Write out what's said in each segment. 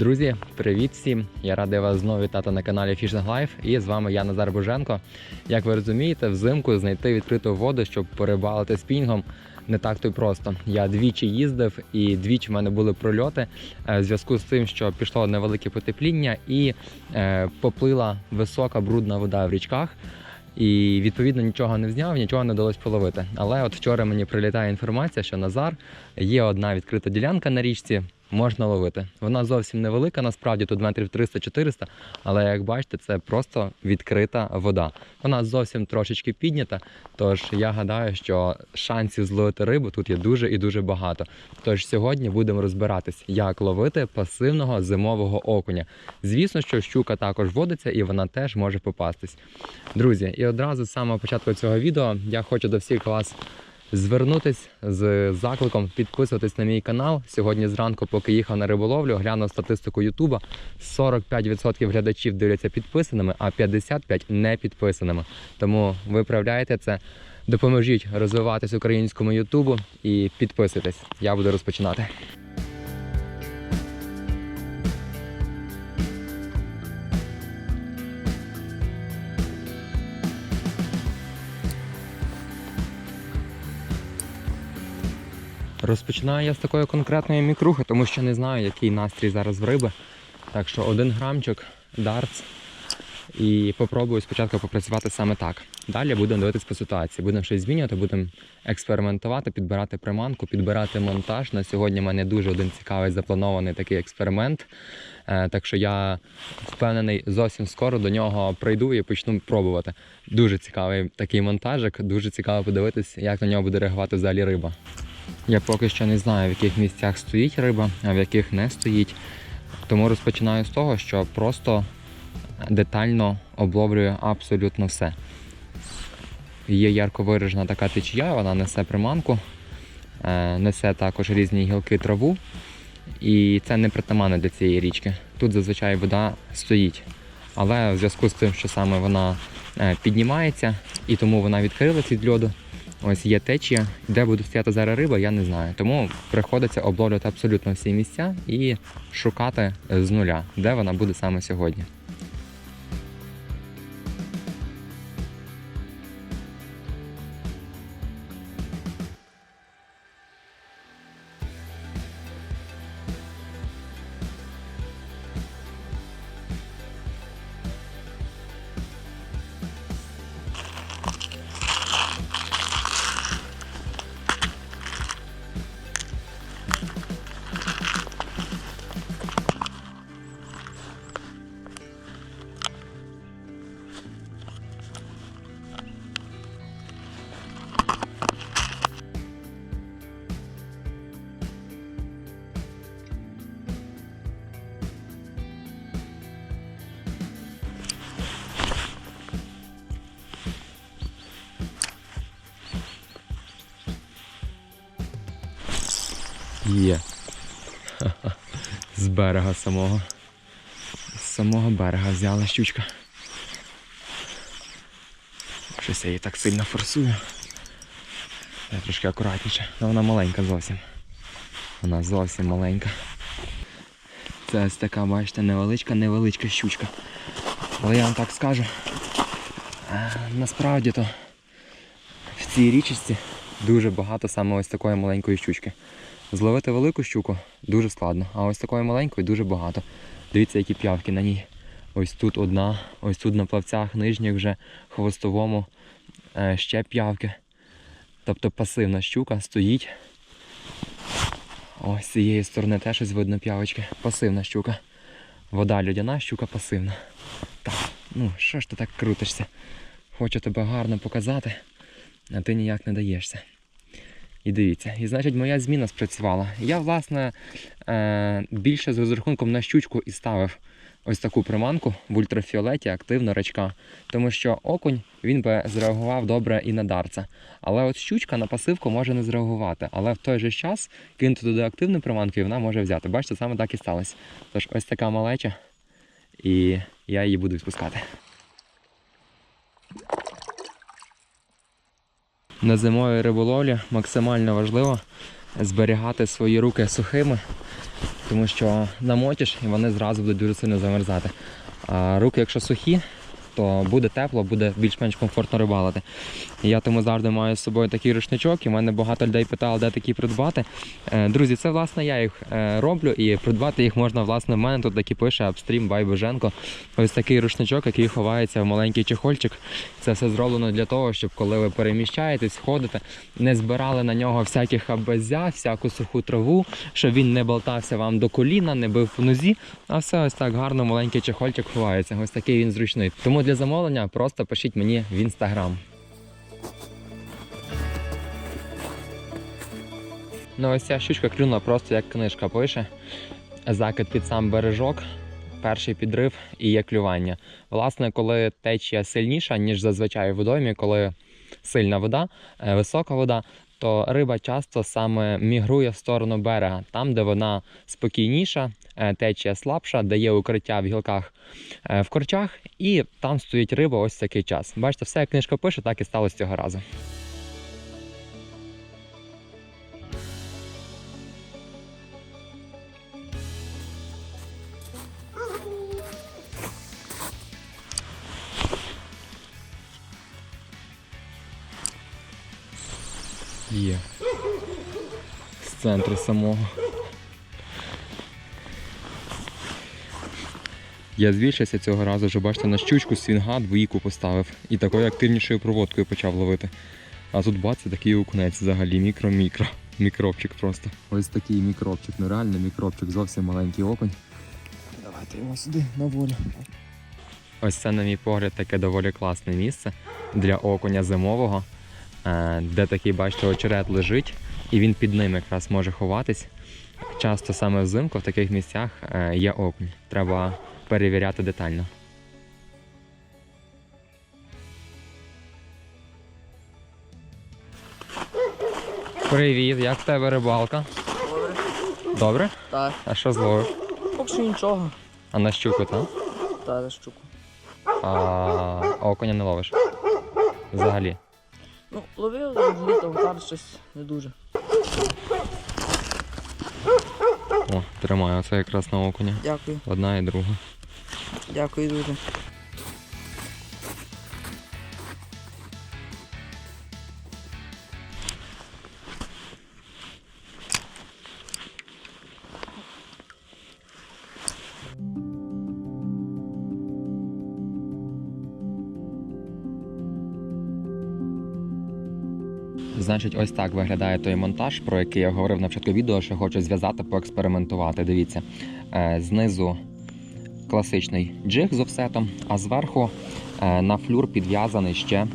Друзі, привіт всім! Я радий вас знову вітати на каналі Fishing Life і з вами я Назар Боженко. Як ви розумієте, взимку знайти відкриту воду, щоб порибалити спінгом, не так то й просто. Я двічі їздив і двічі в мене були прольоти е, в зв'язку з тим, що пішло невелике потепління і е, поплила висока брудна вода в річках. І відповідно нічого не взняв, нічого не вдалося половити. Але от вчора мені прилітає інформація, що Назар є одна відкрита ділянка на річці, можна ловити. Вона зовсім невелика, насправді тут метрів 300-400, але як бачите, це просто відкрита вода. Вона зовсім трошечки піднята. Тож я гадаю, що шансів зловити рибу тут є дуже і дуже багато. Тож сьогодні будемо розбиратись, як ловити пасивного зимового окуня. Звісно, що щука також водиться і вона теж може попастись. Друзі, і одразу з самого початку цього відео я хочу до всіх вас звернутись з закликом підписуватись на мій канал. Сьогодні зранку, поки їхав на риболовлю, глянув статистику Ютуба. 45% глядачів дивляться підписаними, а 55% не підписаними. Тому виправляйте це. Допоможіть розвиватись українському Ютубу і підписуйтесь. Я буду розпочинати. Розпочинаю я з такої конкретної мікрухи, тому що не знаю, який настрій зараз в риби. Так що один грамчик, дартс. І попробую спочатку попрацювати саме так. Далі будемо дивитися по ситуації. Будемо щось змінювати, будемо експериментувати, підбирати приманку, підбирати монтаж. На сьогодні в мене дуже один цікавий запланований такий експеримент. Е, Так що я впевнений, зовсім скоро до нього прийду і почну пробувати. Дуже цікавий такий монтажик, дуже цікаво подивитись, як на нього буде реагувати взагалі риба. Я поки що не знаю, в яких місцях стоїть риба, а в яких не стоїть. Тому розпочинаю з того, що просто детально обловлюю абсолютно все. Є ярко виражена така течія, вона несе приманку, е, несе також різні гілки траву. І це не притаманно для цієї річки. Тут зазвичай вода стоїть. Але в зв'язку з тим, що саме вона е, піднімається і тому вона відкрилась від льоду. Ось є течія, де буде стояти зараз риба, я не знаю. Тому приходиться обловлювати абсолютно всі місця і шукати з нуля, де вона буде саме сьогодні. Берега самого. З самого берега взяла щучка. Щось я її так сильно форсую. Я трошки акуратніше. Але вона маленька зовсім. Вона зовсім маленька. Це ось така, бачите, невеличка, невеличка щучка. Але я вам так скажу. е, Насправді то в цій річці дуже багато саме ось такої маленької щучки. Зловити велику щуку дуже складно, а ось такої маленької дуже багато. Дивіться, які п'явки на ній. Ось тут одна, ось тут на плавцях нижніх вже хвостовому е, ще п'явки. Тобто пасивна щука стоїть. Ось з цієї сторони теж ось видно п'явочки. Пасивна щука. Вода людяна, щука пасивна. Так, ну що ж ти так крутишся? Хочу тебе гарно показати, а ти ніяк не даєшся. І дивіться, і значить моя зміна спрацювала. Я, власне, е, більше з розрахунком на щучку і ставив ось таку приманку в ультрафіолеті активно рачка. Тому що окунь він би зреагував добре і на дарца. Але от щучка на пасивку може не зреагувати. Але в той же час кинути туди активну приманку і вона може взяти. Бачите, саме так і сталося. Тож ось така малеча, і я її буду відпускати. На зимовій риболовлі максимально важливо зберігати свої руки сухими, тому що намочиш і вони зразу будуть дуже сильно замерзати. А руки, якщо сухі, то буде тепло, буде більш-менш комфортно рибалити. Я тому завжди маю з собою такий рушничок, і в мене багато людей питало, де такі придбати. Е, Друзі, це власне я їх е, роблю, і придбати їх можна власне в мене тут такі пише Апстрім Бай Боженко. Ось такий рушничок, який ховається в маленький чехольчик. Це все зроблено для того, щоб коли ви переміщаєтесь, ходите, не збирали на нього всяких абазя, всяку суху траву, щоб він не болтався вам до коліна, не бив в нозі. А все ось так гарно маленький чехольчик ховається. Ось такий він зручний. Тому для замовлення просто пишіть мені в інстаграм. Ну ось ця щучка клюнула просто як книжка пише. Закид під сам бережок, перший підрив і є клювання. Власне, коли течія сильніша, ніж зазвичай в водоймі, коли сильна вода, е, висока вода, то риба часто саме мігрує в сторону берега, там, де вона спокійніша, е, течія слабша, дає укриття в гілках е, в корчах, і там стоїть риба ось такий час. Бачите, все як книжка пише, так і сталося цього разу. Є. З центру самого. Я збільшився цього разу, вже бачите, на щучку свінга двійку поставив і такою активнішою проводкою почав ловити. А тут бац, такий окунець взагалі мікро-мікро. Мікробчик просто. Ось такий мікробчик, ну реально мікробчик, зовсім маленький окунь. Давайте його сюди на волю. Ось це, на мій погляд, таке доволі класне місце для окуня зимового, де такий, бачите, очерет лежить, і він під ним якраз може ховатись. Часто саме взимку в таких місцях е, є окунь. Треба перевіряти детально. Привіт, як в тебе рибалка? Добре. Добре? Так. А що зловив? Поки що нічого. А на щуку, так? Та за щуку. А окуня не ловиш. Взагалі. Ну, ловив літом, зараз щось не дуже. О, тримаю, це якраз на окуня. Дякую. Одна і друга. Дякую дуже. Значить, ось так виглядає той монтаж, про який я говорив на початку відео, що хочу зв'язати, поекспериментувати. Дивіться, Е, знизу класичний джиг з офсетом, а зверху е, на флюр підв'язаний ще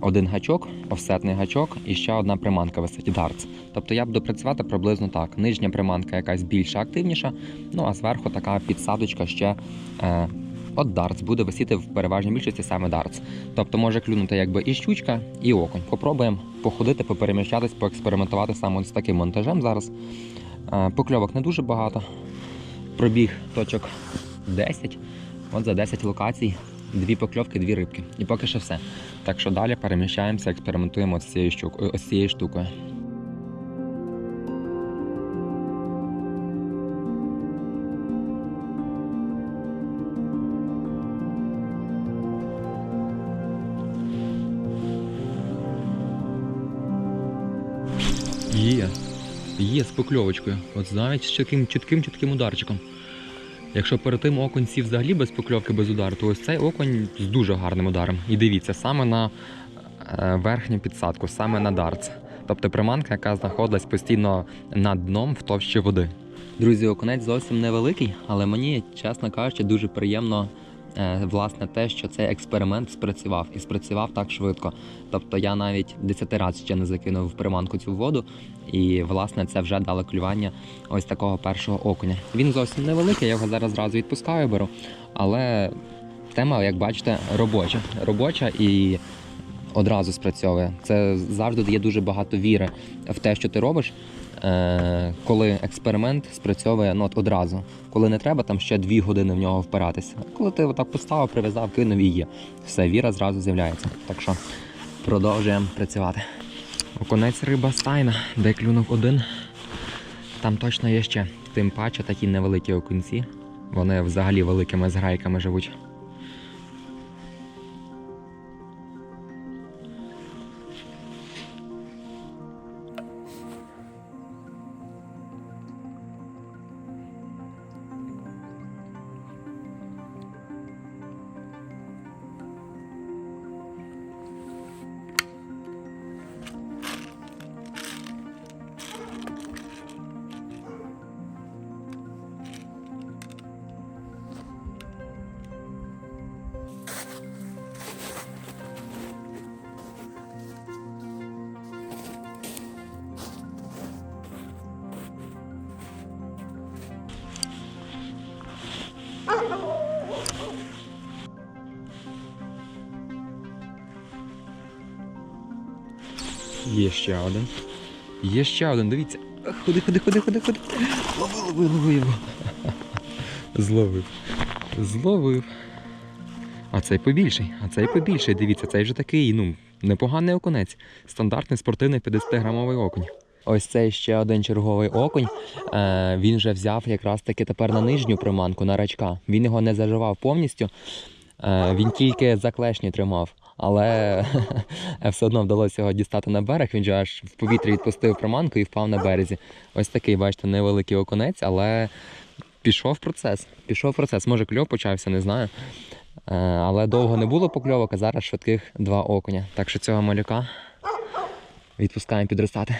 один гачок, офсетний гачок і ще одна приманка висить дартс. Тобто я буду працювати приблизно так. Нижня приманка якась більша активніша, ну а зверху така підсадочка ще. От дартс буде висіти в переважній більшості саме дартс. Тобто може клюнути якби і щучка, і окунь. Попробуємо походити, попереміщатись, поекспериментувати саме з таким монтажем зараз. Е, Покльовок не дуже багато. Пробіг точок 10. От за 10 локацій, дві покльовки, дві рибки. І поки що все. Так що далі переміщаємося, експериментуємо з цією штукою. Є з покльовочкою. От навіть з таким чітким чітким ударчиком. Якщо перед тим окунь сів взагалі без покльовки, без удару, то ось цей окунь з дуже гарним ударом. І дивіться, саме на е, верхню підсадку, саме на дартс. Тобто приманка, яка знаходилась постійно над дном в товщі води. Друзі, окунець зовсім невеликий, але мені, чесно кажучи, дуже приємно власне те, що цей експеримент спрацював і спрацював так швидко. Тобто я навіть 10 разів ще не закинув в приманку цю воду, і власне це вже дало клювання ось такого першого окуня. Він зовсім невеликий, я його зараз зразу відпускаю, беру. Але тема, як бачите, робоча. Робоча і одразу спрацьовує. Це завжди дає дуже багато віри в те, що ти робиш. Е, Коли експеримент спрацьовує ну, от одразу, коли не треба там ще дві години в нього впиратися. Коли ти отак поставив, прив'язав, кинув і є. Все, віра зразу з'являється. Так що продовжуємо працювати. Оконець риба стайна, де клюнув один, Там точно є ще. Тим паче такі невеликі окунці. Вони взагалі великими зграйками живуть. Є ще один. Є ще один, дивіться. Ходи, ходи, ходи, ходи, ходи. Лови, лови, лови його. Зловив. Зловив. А цей побільший, а цей побільший. Дивіться, цей вже такий, ну, непоганий окунець. Стандартний спортивний 50-грамовий окунь. Ось цей ще один черговий окунь. Е, він вже взяв якраз таки тепер на нижню приманку, на рачка. Він його не заживав повністю. Е, він тільки за клешні тримав. Але все одно вдалося його дістати на берег. Він же аж в повітрі відпустив приманку і впав на березі. Ось такий, бачите, невеликий оконець, але пішов процес. Пішов процес. Може, кльов почався, не знаю. Е, Але довго не було покльовок, а зараз швидких два окуня. Так що цього малюка відпускаємо підростати.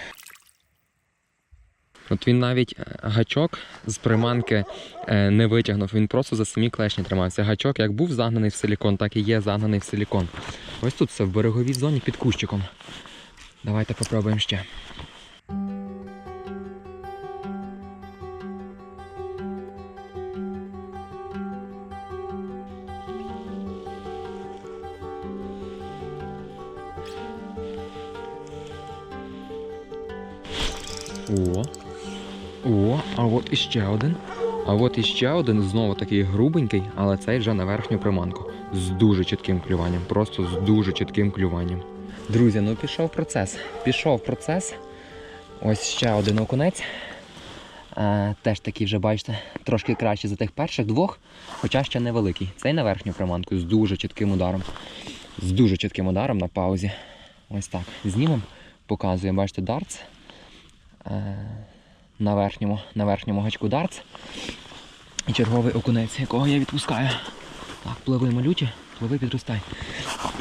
От він навіть е, гачок з приманки е, не витягнув, він просто за самі клешні тримався. Гачок як був загнаний в силікон, так і є загнаний в силікон. Ось тут все в береговій зоні під кущиком. Давайте попробуємо ще. О, о, а от іще один. А от іще один, знову такий грубенький, але цей вже на верхню приманку. З дуже чітким клюванням. Просто з дуже чітким клюванням. Друзі, ну пішов процес. Пішов процес. Ось ще один окунець. Е, теж такий вже, бачите, трошки краще за тих перших двох, хоча ще невеликий. Цей на верхню приманку з дуже чітким ударом. З дуже чітким ударом на паузі. Ось так. Знімемо, показуємо, бачите, дартс. Е, на верхньому, на верхньому гачку дартс. І черговий окунець, якого я відпускаю. Так, пливи малюті, пливи підростай.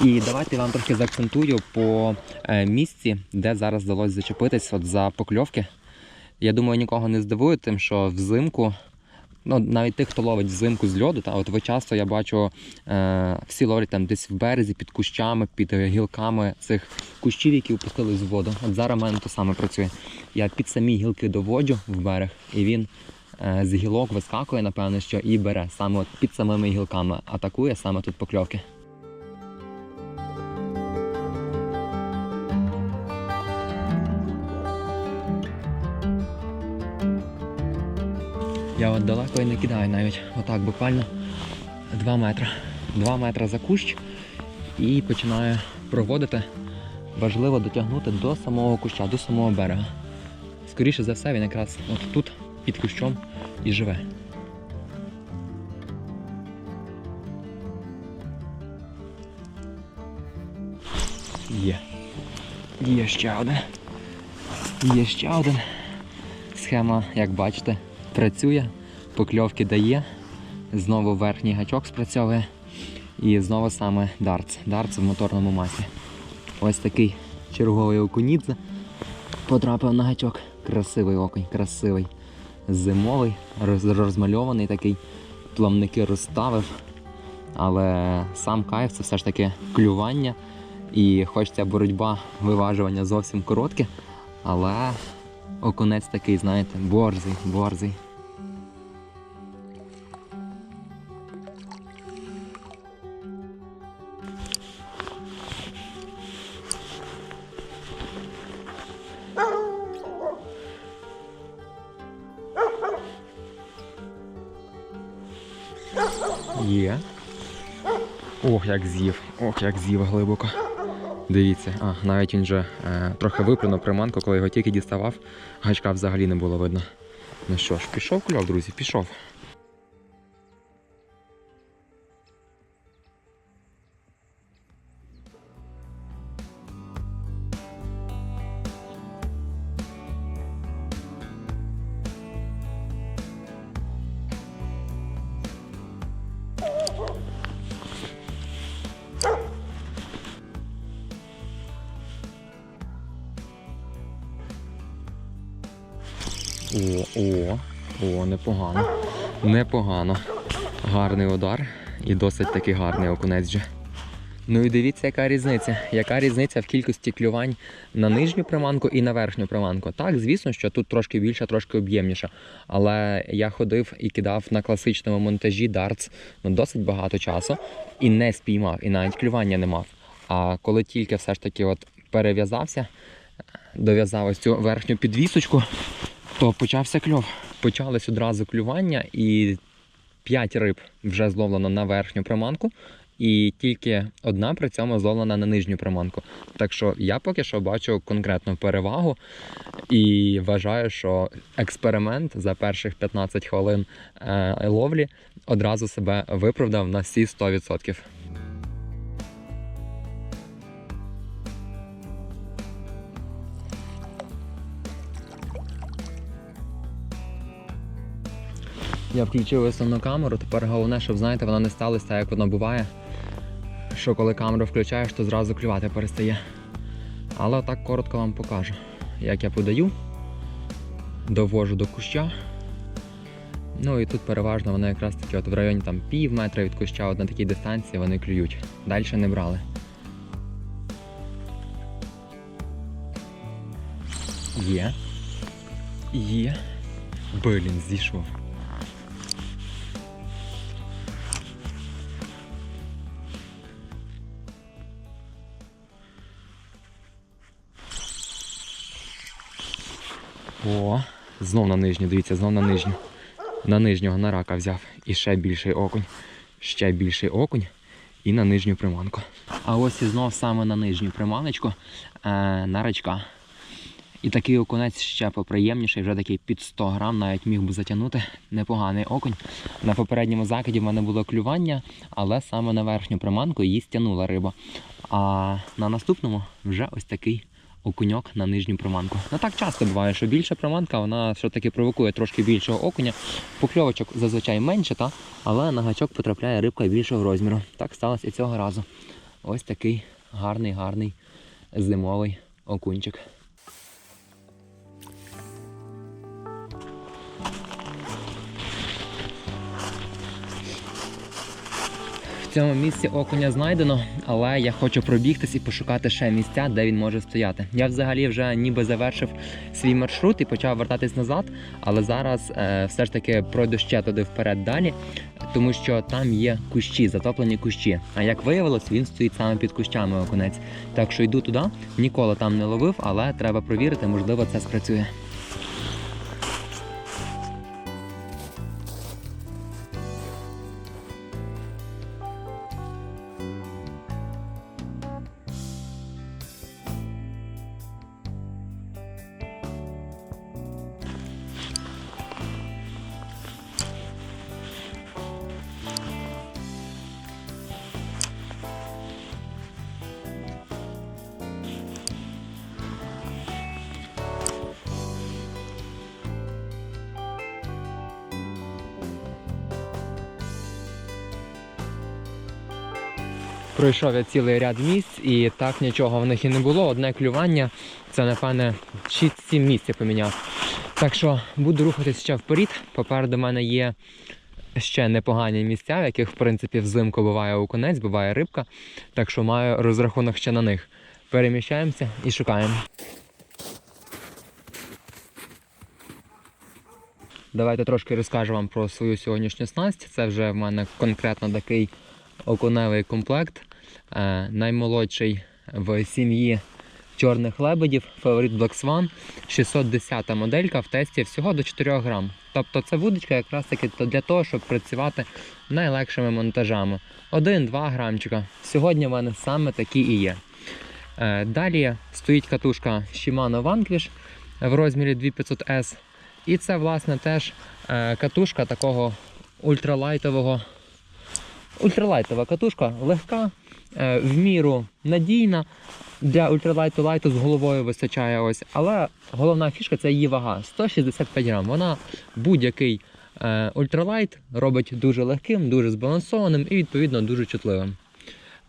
І давайте вам трохи заакцентую по е, місці, де зараз вдалося зачепитись от за покльовки. Я думаю, нікого не здивую, тим, що взимку, ну навіть тих, хто ловить взимку з льоду, та от ви часто я бачу, е, всі ловлять там десь в березі, під кущами, під е, гілками цих кущів, які опустились в воду. От зараз в мене то саме працює. Я під самі гілки доводжу в берег, і він е, з гілок вискакує, напевно, що і бере саме от під самими гілками, атакує саме тут покльовки. Я от далеко і не кидаю навіть. Отак буквально 2 метри. 2 метри за кущ і починаю проводити. Важливо дотягнути до самого куща, до самого берега. Скоріше за все, він якраз от тут, під кущом, і живе. Є. Є ще один. Є ще один. Схема, як бачите, працює, покльовки дає. Знову верхній гачок спрацьовує. І знову саме дартс. Дартс в моторному масі. Ось такий черговий окунідзе. Потрапив на гачок. Красивий окунь, красивий. Зимовий, роз- розмальований такий. Плавники розставив. Але сам кайф це все ж таки клювання. І хоч ця боротьба, виважування зовсім коротке, але окунець такий, знаєте, борзий, борзий. Є. Ох, як з'їв, ох, як з'їв глибоко. Дивіться, а, навіть він вже е, трохи виплюнув приманку, коли його тільки діставав, гачка взагалі не було видно. Ну що ж, пішов кльов, друзі, пішов. Непогано. Гарний удар і досить таки гарний окунець вже. Ну і дивіться, яка різниця. Яка різниця в кількості клювань на нижню приманку і на верхню приманку. Так, звісно, що тут трошки більше, трошки об'ємніше. Але я ходив і кидав на класичному монтажі дартс ну, досить багато часу і не спіймав, і навіть клювання не мав. А коли тільки все ж таки от перев'язався, дов'язав ось цю верхню підвісочку, то почався кльов. Почалось одразу клювання, і 5 риб вже зловлено на верхню приманку, і тільки одна при цьому зловлена на нижню приманку. Так що я поки що бачу конкретну перевагу і вважаю, що експеримент за перших 15 хвилин е, ловлі одразу себе виправдав на всі 100%. Я включив основну камеру, тепер головне, щоб знаєте, вона не сталася так, як воно буває. Що коли камеру включаєш, то зразу клювати перестає. Але так коротко вам покажу, як я подаю, довожу до куща. Ну і тут переважно вони якраз таки от в районі там пів метра від куща, от на такій дистанції вони клюють. Далі не брали. Є. Є. Блін, зійшов. О, знов на нижню, дивіться, знов на нижню. На нижнього на рака взяв. І ще більший окунь. Ще більший окунь. І на нижню приманку. А ось і знов саме на нижню приманочку е, на рачка. І такий окунець ще поприємніший, вже такий під 100 грам, навіть міг би затягнути. Непоганий окунь. На попередньому закиді в мене було клювання, але саме на верхню приманку її стягнула риба. А на наступному вже ось такий окуньок на нижню приманку. Ну так часто буває, що більша приманка, вона все-таки провокує трошки більшого окуня. Покльовочок зазвичай менше, та? але на гачок потрапляє рибка більшого розміру. Так сталося і цього разу. Ось такий гарний, гарний зимовий окунчик. Цьому місці окуня знайдено, але я хочу пробігтись і пошукати ще місця, де він може стояти. Я взагалі вже ніби завершив свій маршрут і почав вертатись назад, але зараз е, все ж таки пройду ще туди вперед далі, тому що там є кущі, затоплені кущі. А як виявилось, він стоїть саме під кущами окунець. Так що йду туди, ніколи там не ловив, але треба провірити, можливо, це спрацює. Пройшов я цілий ряд місць і так нічого в них і не було. Одне клювання. Це, напевне, 6-7 місць я поміняв. Так що буду рухатись ще вперед. Попереду мене є ще непогані місця, в яких, в принципі, взимку буває окунець, буває рибка. Так що маю розрахунок ще на них. Переміщаємося і шукаємо. Давайте трошки розкажу вам про свою сьогоднішню снасть. Це вже в мене конкретно такий окуневий комплект. Е, наймолодший в сім'ї чорних лебедів, фаворит Black Swan, 610 моделька в тесті всього до 4 грам. Тобто це вудочка якраз таки для того, щоб працювати найлегшими монтажами. 1-2 грамчика. Сьогодні в мене саме такі і є. Е, Далі стоїть катушка Shimano Vanquish в розмірі 2500S. І це, власне, теж е, катушка такого ультралайтового. Ультралайтова катушка легка, в міру надійна. Для ультралайту лайту з головою вистачає ось. Але головна фішка це її вага 165 грам. Вона будь-який е, ультралайт робить дуже легким, дуже збалансованим і відповідно дуже чутливим.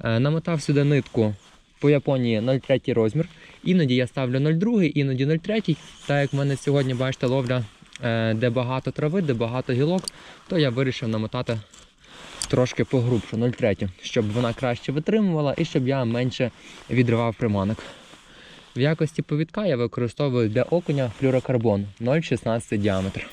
Е, намотав сюди нитку по Японії 0,3 розмір. Іноді я ставлю 0,2, іноді 0,3. Так як в мене сьогодні, бачите, ловля, е, де багато трави, де багато гілок, то я вирішив намотати трошки погрубше 0,3, щоб вона краще витримувала і щоб я менше відривав приманок. В якості повідка я використовую для окуня флюрокарбон 0,16 діаметр.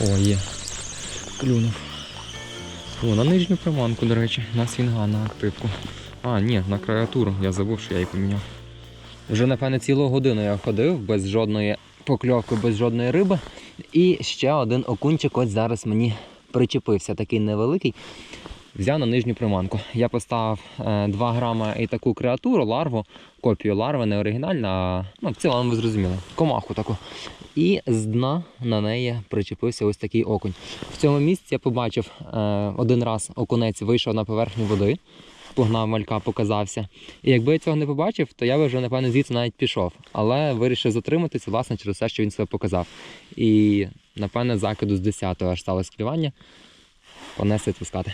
О, є. Клюнув. О, на нижню приманку, до речі, на свінга, на активку. А, ні, на креатуру. Я забув, що я її поміняв. Вже, напевне, цілу годину я ходив без жодної покльовки, без жодної риби. І ще один окунчик ось зараз мені причепився, такий невеликий. Взяв на нижню приманку. Я поставив е, 2 грама і таку креатуру, ларву, копію ларви, не оригінальна, а ну, в цілому ви зрозуміли, комаху таку. І з дна на неї причепився ось такий окунь. В цьому місці я побачив е, один раз окунець вийшов на поверхню води, погнав малька, показався. І якби я цього не побачив, то я би вже, напевно, звідси навіть пішов. Але вирішив затриматися, власне, через те, що він себе показав. І, напевне, закиду з 10-го аж сталося клювання. Понесли відпускати.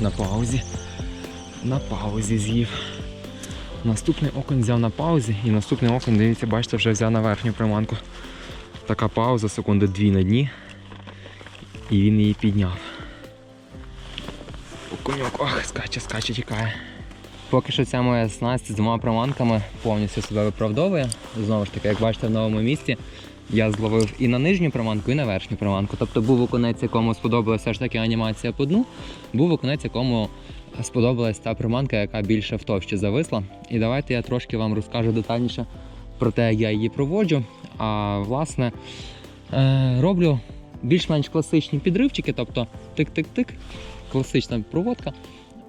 На паузі. На паузі з'їв. Наступний окунь взяв на паузі і наступний окунь, дивіться, бачите, вже взяв на верхню приманку. Така пауза, секунди дві на дні. І він її підняв. Окуньок, ох, скаче, скаче, тікає. Поки що ця моя снасть з двома приманками повністю себе виправдовує. Знову ж таки, як бачите, в новому місці я зловив і на нижню приманку, і на верхню приманку. Тобто був окунець, якому сподобалася ж таки анімація по дну, був окунець, якому сподобалась та приманка, яка більше в товщі зависла. І давайте я трошки вам розкажу детальніше про те, як я її проводжу. А власне е, роблю більш-менш класичні підривчики, тобто тик-тик-тик, класична проводка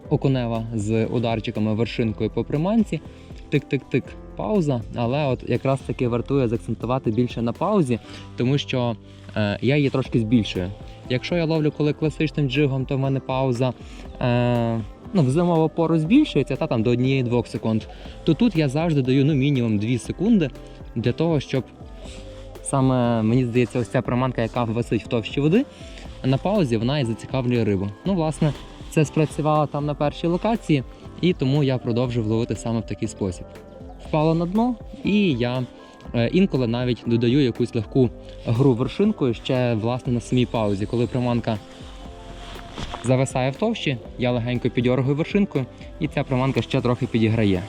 окунева з ударчиками вершинкою по приманці. Тик-тик-тик, пауза. Але от якраз таки вартує заакцентувати більше на паузі, тому що е, я її трошки збільшую. Якщо я ловлю коли класичним джигом, то в мене пауза е, ну, в зимову пору збільшується та там до 1-2 секунд. То тут я завжди даю ну, мінімум 2 секунди для того, щоб саме мені здається, ось ця приманка, яка висить в товщі води, на паузі вона і зацікавлює рибу. Ну, власне, це спрацювало там на першій локації, і тому я продовжив ловити саме в такий спосіб. Впало на дно, і я е, інколи навіть додаю якусь легку гру вершинкою ще власне на самій паузі. Коли приманка зависає в товщі, я легенько підіоргую вершинкою, і ця приманка ще трохи підіграє.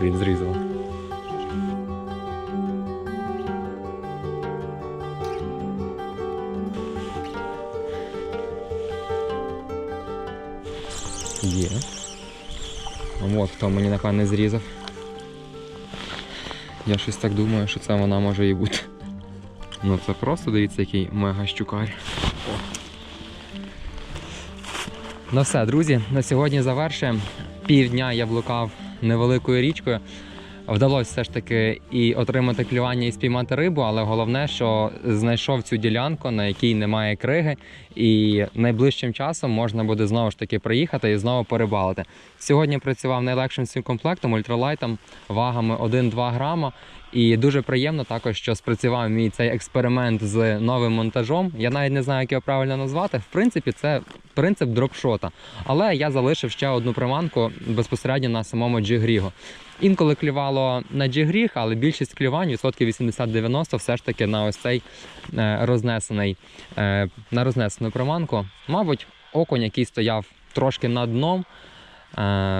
Блін, зрізало. Є. От хто мені напевне зрізав. Я щось так думаю, що це вона може і бути. Ну це просто дивіться, який мега щукар. Ну все, друзі, на сьогодні завершуємо. Півдня я блукав невеликою річкою. Вдалося все ж таки і отримати клювання і спіймати рибу, але головне, що знайшов цю ділянку, на якій немає криги, і найближчим часом можна буде знову ж таки приїхати і знову перебалити. Сьогодні працював найлегшим цим комплектом ультралайтом вагами 1-2 грама. І дуже приємно також, що спрацював мій цей експеримент з новим монтажом. Я навіть не знаю, як його правильно назвати. В принципі, це принцип дропшота. Але я залишив ще одну приманку безпосередньо на самому джигрігу. Інколи клювало на джигріг, але більшість клювань, відсотків 80-90, все ж таки на ось цей е, рознесений, е, на рознесену приманку. Мабуть, окунь, який стояв трошки над дном,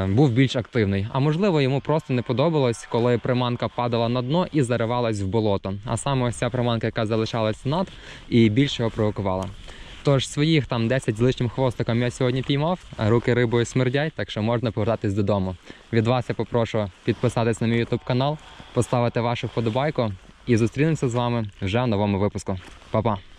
був більш активний. А можливо, йому просто не подобалось, коли приманка падала на дно і заривалась в болото. А саме ось ця приманка, яка залишалась над, і більше його провокувала. Тож своїх там 10 з лишнім хвостиком я сьогодні піймав, руки рибою смердять, так що можна повертатись додому. Від вас я попрошу підписатись на мій YouTube канал, поставити вашу вподобайку і зустрінемося з вами вже в новому випуску. Па-па!